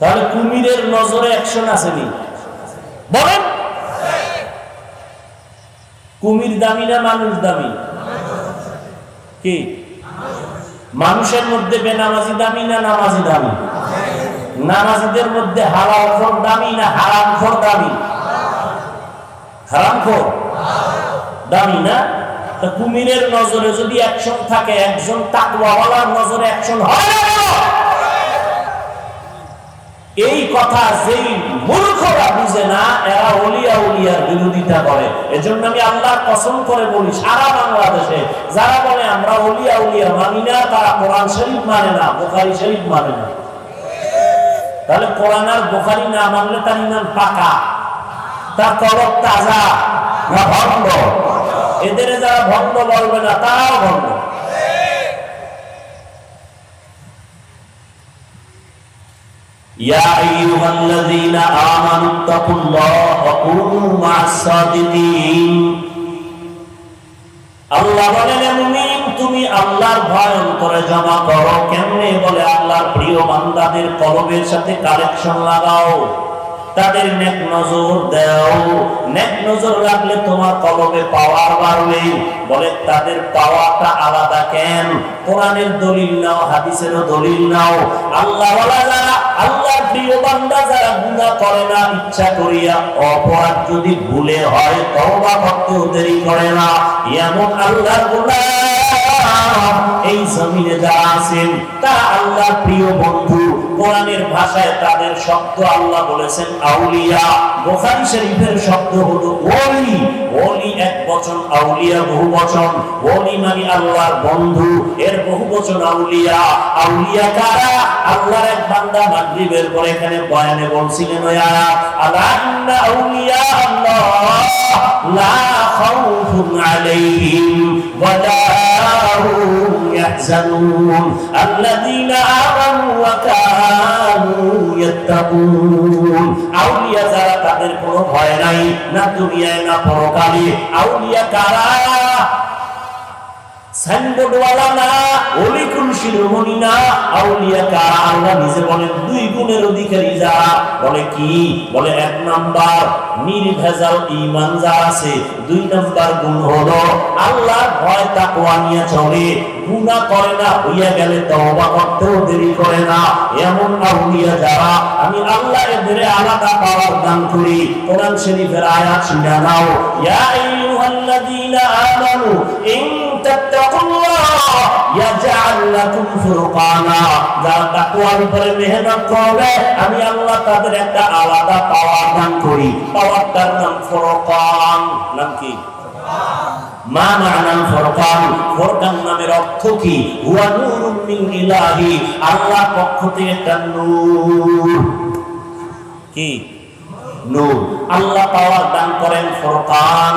তাহলে কুমিরের নজরে অ্যাকশন আসেনি বলেন। কুমির দামি না মানুষ দামি? কি? মানুষের মধ্যে বেনামাজি দামি না নামাজি দামি? নামাজিদের মধ্যে হালাল খোর দামি না হারাম খোর দামি? হারাম খোর দামি না? কুমিরের নজরে যদি অ্যাকশন থাকে, একজন তাকওয়ালার নজরে অ্যাকশন হয় না কথা যেই মূর্খরা বুঝে না, এরা অলিয়া উলিয়ার বিরোধিতা করে। এজন্য আমি আল্লাহর কসম করে বলি, সারা বাংলাদেশে যারা বলে আমরা অলিয়া উলিয়া মানি না, তারা কোরআন শরীফ মানে না, বোখারি শরীফ মানে না। তাহলে কোরআন আর বোখারি না মানলে তার ইমান পাকা, তার কলব তাজা না ভণ্ড? এদের যারা ভণ্ড বলবে না, তারাও ভণ্ড। يا أيها الذين آمنوا اتقوا الله وكونوا مع الصادقين আল্লাহ বলেন "এ মুমিন তুমি আল্লাহর ভয় অন্তরে জমা করো কেমনে বলে আল্লাহর প্রিয় বান্দাদের কলবের সাথে কালেকশন লাগাও তাদের নেক নজর দাও নেক নজর রাখলে তোমার কলবে পাওয়ার বাড়বে বলে তাদের পাওয়াটা আলাদা কেন কোরআনের দলিল নাও হাদিসেরও দলিল নাও আল্লাহ যারা আল্লাহর প্রিয় বান্দা যারা গুনাহ করে না, ইচ্ছা করিয়া অপরাধ যদি ভুলে হয়, তওবা করতেও দেরি করে না। এমন আল্লাহর গোলাম এই জমিনে যারা আছেন তা আল্লাহ প্রিয় বন্ধু। কোরআনের ভাষায় তাদের শব্দ আল্লাহ বলেছেন আউলিয়া। বোখারি শরীফের শব্দ হলো ওলি। ওলি এক বচন, আউলিয়া বহু বচন। ওলি মানে আল্লাহর বন্ধু, এর বহু বচন আউলিয়া। আউলিয়া কারা? আল্লাহর এক বান্দা মাগরিবের পরে এখানে বয়ানে বলছিলেন, ওই আয়াত আলা ইন্না আউলিয়া আল্লাহ, লা খাউফুন আলাইহিম ওয়ালা হুম الذين آمنوا وكانوا يتقون. আউলিয়া যারা তাদের কোনো ভয় নাই, না দুনিয়ায়, না পরকালে, আউলিয়া কারা? আল্লাহ গুণ ভয় নিয়ে চলে। গুনাহ করে না, হইয়া গেলে করতেও দেরি করে না। এমন আউলিয়া যারা, আমি আল্লাহ এদের আলাদা পাওয়ার দান করি। কোরআন শরীফের আয়াত শুনে নাও, ইয়া আইয়ুহাল্লাযীনা আমানু তাত্তাকুল্লাহ ইয়াজআল লাকুম ফুরকানা। যারা তাকওয়ার উপরে মেহনত আমি আল্লাহ তাদের একটা আলাদা পাওয়ার দান করি। পাওয়ারটার নাম ফুরকান। নাম কি? মা মানাল ফুরকান। ফুরকান নামের আল্লাহ পাওয়ার দান করেন ফুরকান।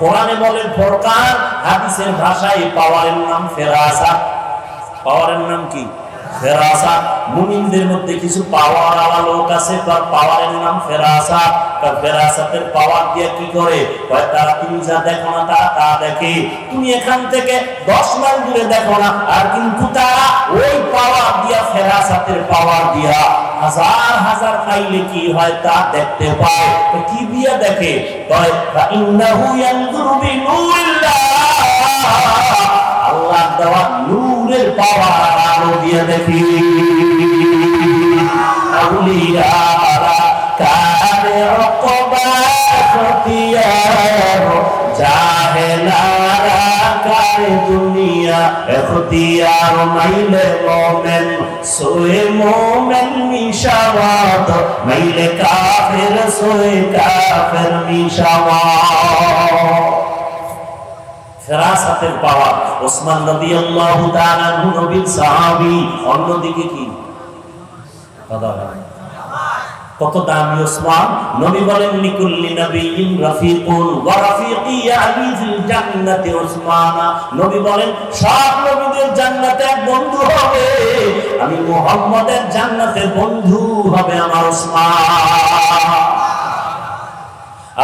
কোরআনে বলেন, ফোরকান হাদিসের ভাষায় পাওয়ারের নাম ফেরাসাত পাওয়ারের নাম কি? ফেরাসাত মুমিনদের মধ্যে কিছু পাওয়ার আলা লোক আছে, তার পাওয়ারের নাম ফেরাসাত তার ফেরাসাতের পাওয়ার দিয়ে কি করে? তারা তুমি যা দেখো না তারা তা দেখে। তুমি এখান থেকে দশ মাইল দূরে দেখো না। আর কিন্তু তারা ওই পাওয়ার দিয়া ফেরাসাতের পাওয়ার দিয়া হাজার হাজার মাইলে কি হয় তা দেখতে পায়। তো কি দিয়া দেখে? আল্লাহ দেওয়া নূরের পাওয়ার দিয়ে দেখি। আউলিয়ারা কারে অকবা দুনিয়া এখতিয়ার মাইলে মোমেন, সোয়ে মোমেন মিশাওয়াত। মাইলে কাফের, সোয়ে কাফের মিশাওয়াত। ফেরাসাতের পাওয়া ওসমান রাদিয়াল্লাহু তাআলা নবীর সাহাবী, অন্যদিকে কি? কথা। কত দামি ওসমান? নবী বলেন, লিকুল্লি নবিয়িন রাফিকুন ওয়া রাফিকি ইয়ালি ফিল জান্নাতি ওসমান। নবী বলেন, সব নবীদের জান্নাতে এক বন্ধু হবে। আমি মুহাম্মদের জান্নাতের বন্ধু হবে আমার ওসমান।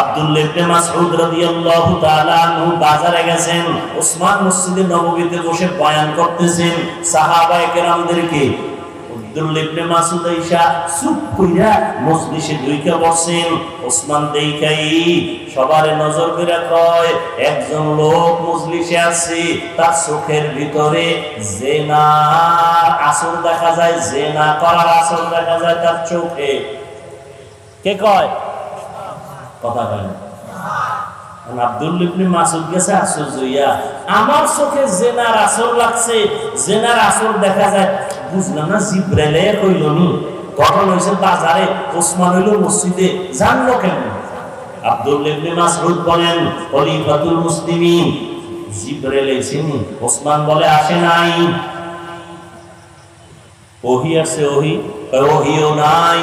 আব্দুল্লাহ ইবনে মাসউদ রাদিয়াল্লাহু তাআলা আনহু বাজারে গেছেন। ওসমান মসজিদে নববীতে বসে বয়ান করতেছেন। সাহাবায়ে কেরামদেরকে আব্দুল্লাহ ইবনে মাসউদ আইসা চুপ কইরা মজলিসে ঢুইকা বসেন ওসমান দেখাই সবার নজর করে কয়, একজন লোক মজলিসে আছে, তার চোখের ভিতরে জেনার আসর দেখা যায়, জেনা করার আসর দেখা যায় তার চোখে। কে কয়? কথা কয় আব্দুল ইবনে মাসুদ গেছে আশ্চর্য ইয়া আমার চোখে জেনার আসর লাগছে জেনার আসর দেখা যায়, বুঝলাম না জিব্রাইলে কইল নি। ঘটনা হইছে বাজারে, ওসমান হইল মসজিদে, জানলো কেন? আব্দুল ইবনে মাসউদ বলেন, খলিফাতুল মুসলিমিন। জিব্রাইল এসেনি ওসমান বলে, আসে নাই। ওহি আছে, ওহি? ওহিও নাই।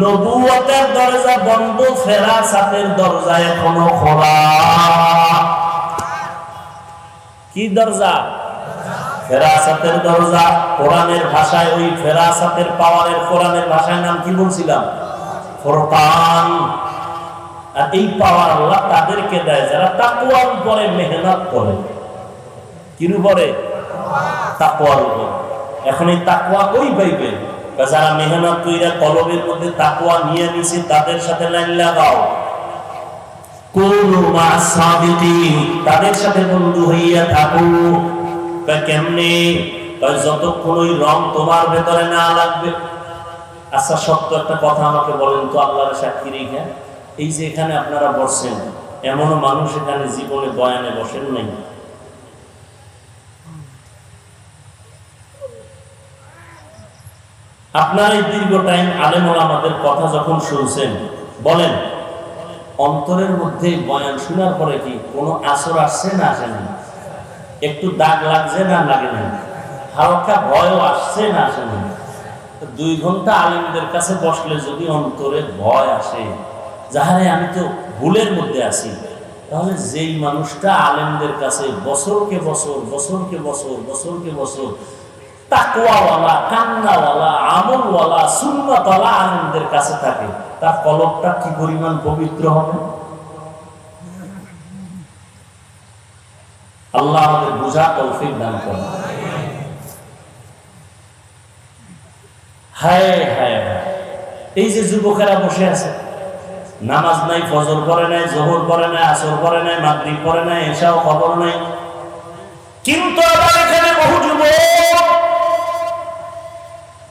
নবুয়তের দরজা বন্ধ, ফেরাসাতের দরজা এখনও খোলা। কি দরজা? ফেরাসাতের দরজা। কোরআনের ভাষায় ওই ফেরাসাতের পাওয়ারের কোরআনের ভাষায় নাম কি বলছিলাম? ফোরকান। আর এই পাওয়ার আল্লাহ তাদেরকে দেয় যারা তাকুয়ার উপরে মেহনত করে। কির উপরে? তাকুয়ার উপরে। এখন এই তাকুয়া ওই পাইবেন যারা মেহনত কইরা কলবের মধ্যে তাকুয়া নিয়ে নিছে, তাদের সাথে লাইন লাগাও। তাদের সাথে বন্ধু হইয়া থাকো। কেমনে? যতক্ষণ ওই রং তোমার ভেতরে না লাগবে। আচ্ছা সত্য একটা কথা আমাকে বলেন তো, আল্লাহর সাক্ষী রেখে। এই যে এখানে আপনারা বসছেন এমন মানুষ এখানে জীবনে বয়ানে বসেন নাই। আপনার এই দীর্ঘ টাইম আলেমরা আমাদের কথা যখন শুনছেন, বলেন, অন্তরের মধ্যে বয়ান শোনার পরে কি কোনো আসর আসছে না আসে না একটু দাগ লাগছে না লাগে না হালকা ভয়ও আসছে না আসে না দুই ঘণ্টা আলেমদের কাছে বসলে যদি অন্তরে ভয় আসে, যাহারে আমি তো ভুলের মধ্যে আছি, তাহলে যেই মানুষটা আলেমদের কাছে বছরকে বছর বছরকে বছর বছরকে বছর এই যে যুবকেরা বসে আছে, নামাজ নাই, ফজর পড়ে নাই, জোহর পড়ে নাই, আসর পড়ে নাই, মাগরিব পড়ে নাই এসাও খবর নাই। কিন্তু আবার এখানে বহু যুবক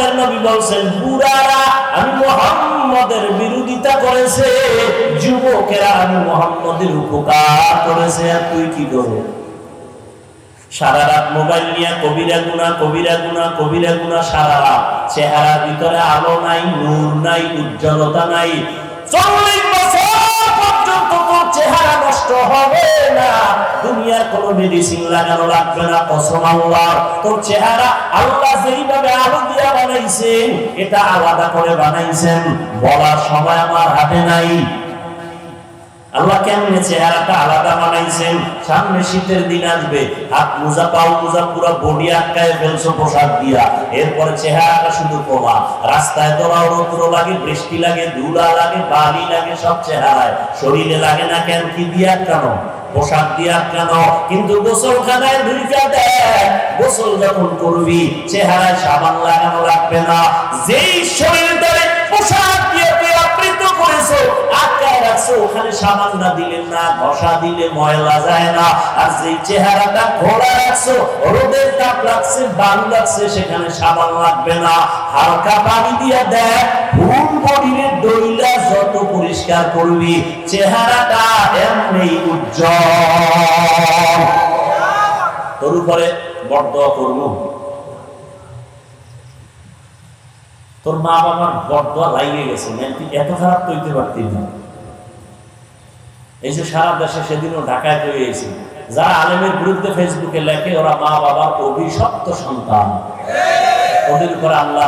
আগে নবী বলছেন, বুড়ারা আমি মোহাম্মদের বিরোধিতা করেছে, যুবকেরা আমি মোহাম্মদের উপকার করেছে। আর তুই কি করো সারা রাত মোবাইল নিয়ে কবিরা গুনা কবিরা গুনা কবিরা গুনা সারা রাত চেহারার ভিতরে আলো নাই, নূর নাই, উজ্জ্বলতা নাই। চল্লিশ বছর পর্যন্ত তোর চেহারা নষ্ট হবে। না দুনিয়ার কোন মেডিসিন লাগানো লাগবে না, কসম আল্লাহ। তোর চেহারা আল্লাহ যেইভাবে আলো দিয়া বানাইছেন, এটা আলাদা করে বানাইছেন, বলার সময় আমার হাতে নাই। আল্লাহ চেহারাটা আলাদা বানাইছেন? সামনে শীতের দিন আসবে, হাত মোজা, পাও মোজা পুরো বডি আটকায় ফেলছো পোশাক দিয়া। এরপরে চেহারাটা শুধু কমা রাস্তায় দৌড়াও রৌদ্র লাগে, বৃষ্টি লাগে, ধুলা লাগে, বালি লাগে, সব চেহারায়। শরীরে লাগে না কেন? কি দিয়ে আটকানো? পোশাক কিন্তু গোসলখানায় ঢুইকা দেয় গোসল যখন করবি, চেহারায় সাবান লাগানো লাগবে না। যেই পোশাক দিয়ে আবৃত করেছ আর যেই চেহারাটা রাখছো তাপ লাগছে লাগছে, সেখানে সাবান লাগবে না। হালকা পানি দিয়ে দেয় ফুল পরিষ্কার করবি, চেহারাটা এমনি উজ্জ্বল। তোর উপরে বরদোয়া করব। তোর মা বাবার বরদোয়া লাগিয়ে গেছে এত খারাপ তৈতে পারতি না। এই যে সারা দেশে সেদিনও ঢাকায় তৈরি হয়েছে যারা আলেমের বিরুদ্ধে ফেসবুকে লেখে, ওরা মা বাবার অভিশপ্ত সন্তান। ওদের উপরে আল্লাহ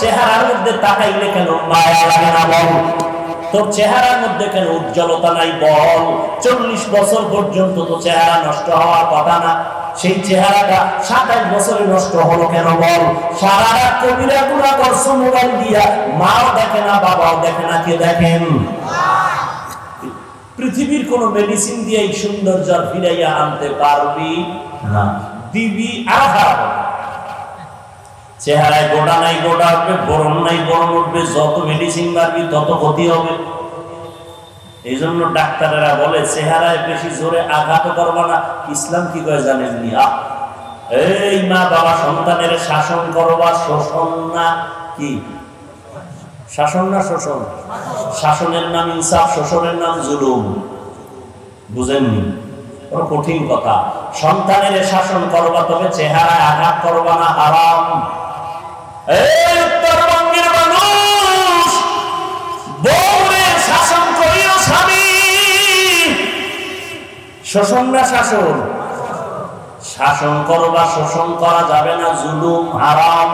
চেহারার মধ্যে তাকাইলে কেন মায়া লাগে না বল? তোর চেহারার মধ্যে কেন উজ্জ্বলতা নাই বল? চল্লিশ বছর পর্যন্ত তো চেহারা নষ্ট হওয়ার কথা না। সেই চেহারাটা সাতাশ বছরে নষ্ট হলো কেন বল? সারা রাত কবিরা গুণা করছ মোবাইল দিয়া, মাও দেখে না, বাবাও দেখে না, কে দেখেন? পৃথিবীর কোন মেডিসিন দিয়ে এই সৌন্দর্য ফিরাইয়া আনতে পারবি না। দিবি আর। চেহারায় গোটা নাই গোটা উঠবে বরণ নাই বরণ উঠবে যত মেডিসিন মারবি তত ক্ষতি হবে। এই জন্য ডাক্তারেরা বলে চেহারায় বেশি জোরে আঘাত করবা না। ইসলাম কি করে জানেন নি আহ, এই মা বাবা সন্তানের শাসন করবা শোষণ না কি? শাসন না শোষণ? শাসনের নাম ইনসাফ শোষণের নাম জুলুম। বুঝেননি? কঠিন কথা। সন্তানের শাসন করবা তবে চেহারায় আঘাত করবা না এই শাসন শোষণ করা যাবে না, জুলুম হারাম।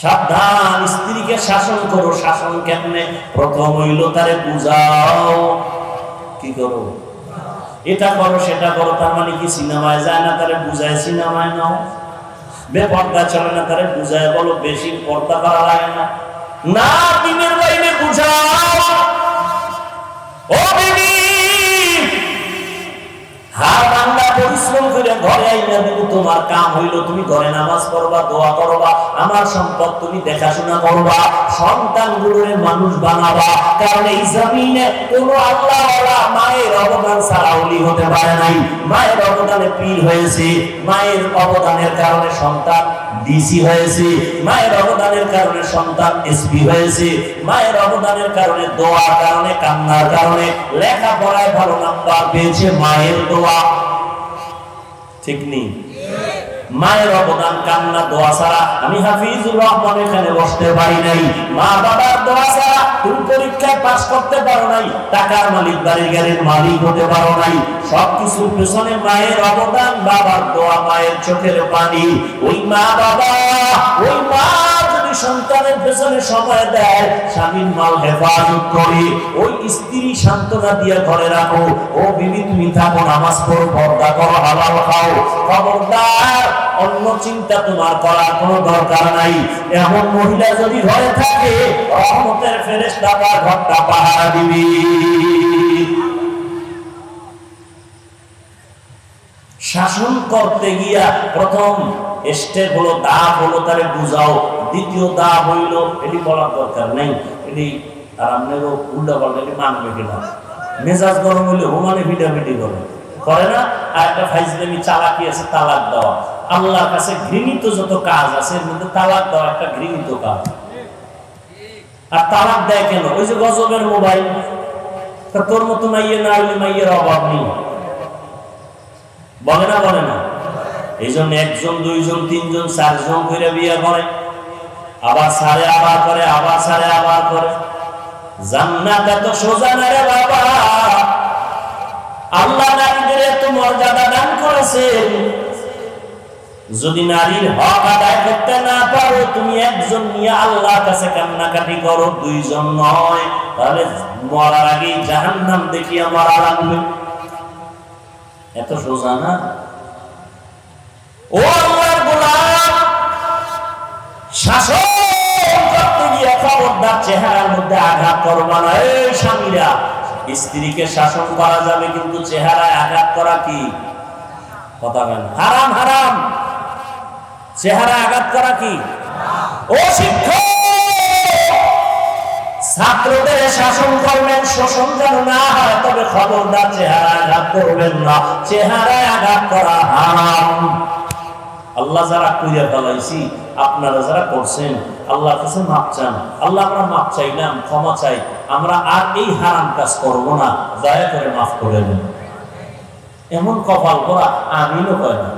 সাবধান, স্ত্রীকে শাসন করো, শাসন কেমনে? প্রথম হইল তারে বুঝাও। কি করো এটা করো, সেটা করো, তার মানে কি, সিনেমায় যায় না তারে বুঝায়, সিনেমায় নাও। বেপর্দা চলে না তারে বুঝায় বলো, বেশি পর্দা করা লাগে না। না, দিনের বাইরে বুঝাও। ও বিবি বান্দা করে ঘরে আইনা দিব তোমার কাম হইল, তুমি ঘরে নামাজ পড়বা, দোয়া করবা, আমার সম্পদ তুমি দেখাশোনা করবা সন্তান মানুষ বানাবা, কারণ এই জমিনে কোনো আল্লাহ মায়ের অবদান ছাড়া অলি হতে পারে নাই। মায়ের অবদানে পীর হয়েছে, মায়ের অবদানের কারণে সন্তান ডিসি হয়েছে, মায়ের অবদানের কারণে সন্তান এসপি হয়েছে, মায়ের অবদানের কারণে দোয়ার কারণে, কান্নার কারণে, লেখাপড়ায় ভালো নাম্বার পেয়েছে মায়ের দোয়া। ঠিক নেই। মায়ের অবদান কান্না, দোয়া ছাড়া আমি হাফিজুর রহমান এখানে বসতে পারি নাই। মা বাবার দোয়া ছাড়া তুমি পরীক্ষায় পাশ করতে পারো নাই, টাকার মালিক বাড়ি গাড়ির মালিক হতে পারো নাই। সবকিছুর পেছনে মায়ের অবদান, বাবার দোয়া, মায়ের চোখের পানি। ওই মা বাবা, ওই মা যদি সন্তানের পেছনে সময় দেয়, স্বামীর মাল হেফাজত করে। ওই স্ত্রী ঘরে রাখো। ও বিবি, তুমি থাকো, নামাজ পর্দা করো, হালাল খাও। খবরদার, অন্য চিন্তা তোমার করার কোনো দরকার নাই। এমন মহিলা যদি ঘরে থাকে, রহমতের ফেরেশতা তার ঘরটা পাহারা দিবি। শাসন করতে গিয়া প্রথম স্টেপ হলো দাব হলো, তারে বুঝাও। দ্বিতীয় দাব হইল, এটি বলার দরকার নেই। এটি আর আপনারও উল্টা পাল্টা এটি মানবে কিনা। মেজাজ গরম হইলে হোমানে ভিটামিটি করে করে না? আর একটা ফাইজলামি চালাকি আছে, তালাক দেওয়া। আল্লাহর কাছে ঘৃণিত যত কাজ আছে, এর মধ্যে তালাক দেওয়া একটা ঘৃণিত কাজ। আর তালাক দেয় কেন? ওই যে গজবের মোবাইল। তোর মতো মাইয়ে না হইলে মাইয়ের অভাব নেই। বলে না বলে না। এই জন্য একজন, দুইজন, তিনজন, চারজন করে বিয়ে করে। আবার সারে, আবার করে, আবার সারে, আবার করে। জান্নাত এত সোজা না রে বাবা। আল্লাহ নারীদের এত মর্যাদা দান করেছেন। যদি নারীর হক আদায় করতে না পারো, তুমি একজন নিয়ে আল্লাহর কাছে কান্নাকাটি করো, দুইজন নয়। তাহলে মরার আগেই জাহান্নাম দেখিয়া মরা লাগবে। এত সোজা না ও আল্লাহর গোলাম! শাসন করতে গিয়ে খবরদার চেহারার মধ্যে আঘাত করবা না। এই স্বামীরা, স্ত্রীকে শাসন করা যাবে, কিন্তু চেহারায় আঘাত করা কি? কথা বলেন। হারাম হারাম। চেহারায় আঘাত করা কি? ও শিক্ষক! ছাত্রদের শাসন করবেন, শোষণ যেন না হয়, তবে খবরদার চেহারা আঘাত করবেন না। চেহারায় আঘাত করা হারাম। আল্লাহ যারা কইরা ফেলাইছি, আপনারা যারা করছেন আল্লাহ কাছে মাপ চান। আল্লাহ আমরা মাপ চাইলাম ক্ষমা চাই। আমরা আর এই হারাম কাজ করব না, দয়া করে মাফ করে এমন কপাল করা আমিনও কয় না।